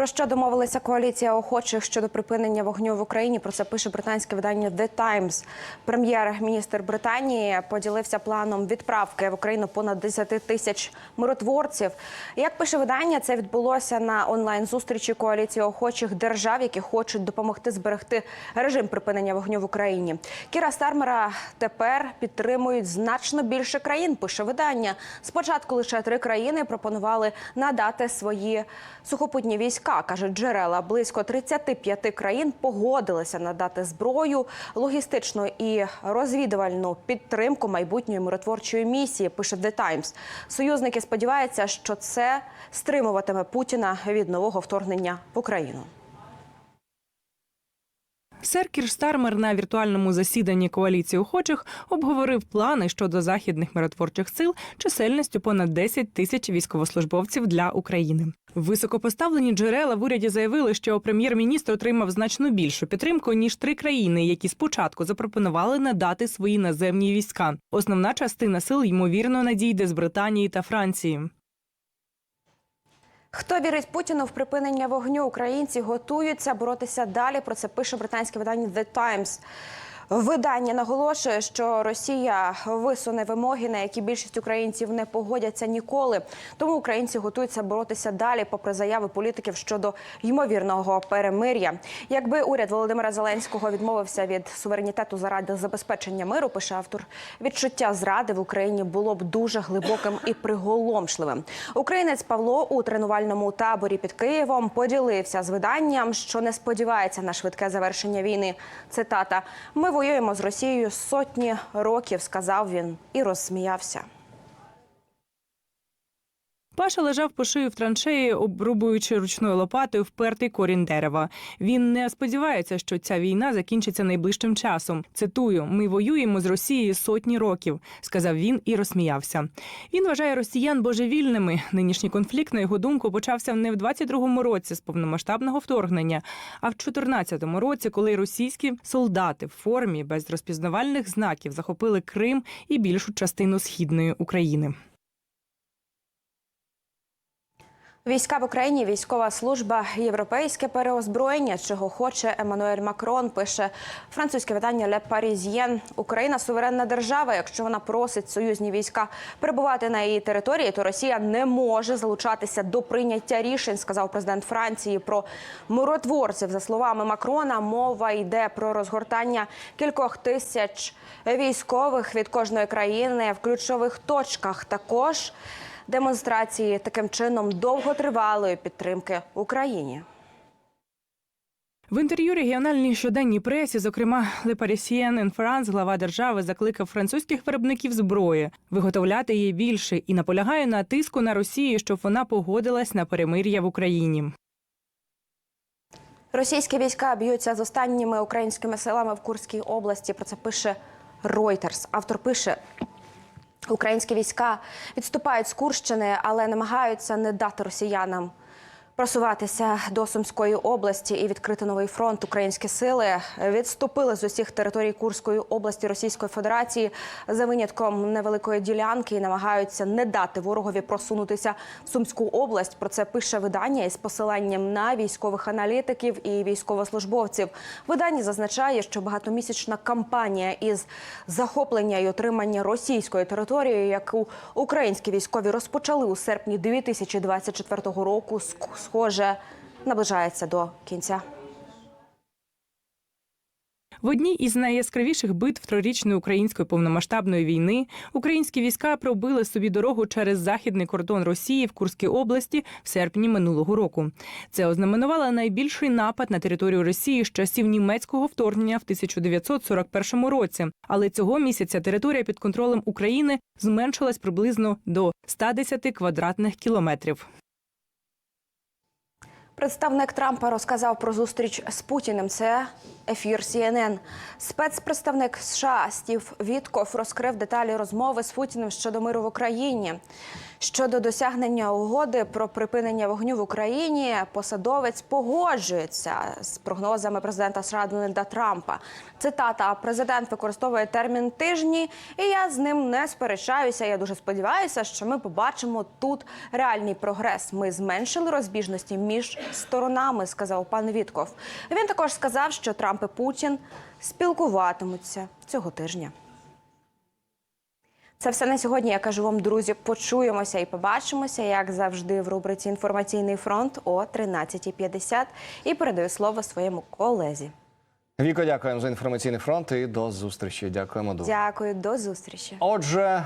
Про що домовилася коаліція охочих щодо припинення вогню в Україні? Про це пише британське видання The Times. Прем'єр-міністр Британії поділився планом відправки в Україну понад 10 тисяч миротворців. Як пише видання, це відбулося на онлайн зустрічі коаліції охочих держав, які хочуть допомогти зберегти режим припинення вогню в Україні. Кіра Стармера тепер підтримують значно більше країн. Пише видання. Спочатку лише три країни пропонували надати свої сухопутні війська. Кажуть джерела. Близько 35 країн погодилися надати зброю, логістичну і розвідувальну підтримку майбутньої миротворчої місії. Пише The Times. Союзники сподіваються, що це стримуватиме Путіна від нового вторгнення в Україну. Сер Кір Стармер на віртуальному засіданні коаліції охочих обговорив плани щодо західних миротворчих сил чисельністю понад 10 тисяч військовослужбовців для України. Високопоставлені джерела в уряді заявили, що прем'єр-міністр отримав значно більшу підтримку ніж три країни, які спочатку запропонували надати свої наземні війська. Основна частина сил ймовірно надійде з Британії та Франції. Хто вірить Путіну в припинення вогню? Українці готуються боротися далі. Про це пише британське видання The Times. Видання наголошує, що Росія висуне вимоги, на які більшість українців не погодяться ніколи. Тому українці готуються боротися далі, попри заяви політиків щодо ймовірного перемир'я. Якби уряд Володимира Зеленського відмовився від суверенітету заради забезпечення миру, пише автор, відчуття зради в Україні було б дуже глибоким і приголомшливим. Українець Павло у тренувальному таборі під Києвом поділився з виданням, що не сподівається на швидке завершення війни. Цитата: Ми воюємо з Росією сотні років, сказав він і розсміявся. Паша лежав по шию в траншеї, обрубуючи ручною лопатою впертий корінь дерева. Він не сподівається, що ця війна закінчиться найближчим часом. Цитую: ми воюємо з Росією сотні років, сказав він і розсміявся. Він вважає росіян божевільними. Нинішній конфлікт, на його думку, почався не в 22-му році з повномасштабного вторгнення, а в 14-му році, коли російські солдати в формі без розпізнавальних знаків захопили Крим і більшу частину східної України. Війська в Україні, військова служба, європейське переозброєння, чого хоче Еммануель Макрон, пише французьке видання Le Parisien. Україна суверенна держава. Якщо вона просить союзні війська перебувати на її території, то Росія не може залучатися до прийняття рішень, сказав президент Франції про миротворців. За словами Макрона, мова йде про розгортання кількох тисяч військових від кожної країни в ключових точках. Також демонстрації таким чином довготривалої підтримки Україні. В інтерв'ю регіональній щоденній пресі, зокрема en France, глава держави закликав французьких виробників зброї виготовляти її більше і наполягає на тиску на Росію, щоб вона погодилась на перемир'я в Україні. Російські війська б'ються з останніми українськими силами в Курській області. Про це пише Reuters. Автор пише. Українські війська відступають з Курщини, але намагаються не дати росіянам просуватися до Сумської області і відкрити новий фронт. Українські сили відступили з усіх територій Курської області Російської Федерації за винятком невеликої ділянки і намагаються не дати ворогові просунутися в Сумську область. Про це пише видання із посиланням на військових аналітиків і військовослужбовців. Видання зазначає, що багатомісячна кампанія із захоплення і отримання російської території, яку українські військові розпочали у серпні 2024 року, ск- схоже наближається до кінця. В одній із найяскравіших битв трирічної української повномасштабної війни українські війська пробили собі дорогу через західний кордон Росії в Курській області в серпні минулого року. Це ознаменувало найбільший напад на територію Росії з часів німецького вторгнення в 1941 році. Але цього місяця територія під контролем України зменшилась приблизно до 110 квадратних кілометрів. Представник Трампа розказав про зустріч з Путіним. Це ефір CNN. Спецпредставник США Стів Вітков розкрив деталі розмови з Путіним щодо миру в Україні. Щодо досягнення угоди про припинення вогню в Україні, посадовець погоджується з прогнозами президента США Дональда Трампа. Цитата: президент використовує термін тижні, і я з ним не сперечаюся. Я дуже сподіваюся, що ми побачимо тут реальний прогрес. Ми зменшили розбіжності між сторонами, сказав пан Вітков. Він також сказав, що Трамп і Путін спілкуватимуться цього тижня. Це все на сьогодні. Я кажу вам, друзі, почуємося і побачимося, як завжди, в рубриці Інформаційний фронт о 13.50. І передаю слово своєму колезі. Віко, дякуємо за інформаційний фронт і до зустрічі. Дякуємо дуже. Дякую, до зустрічі. Отже,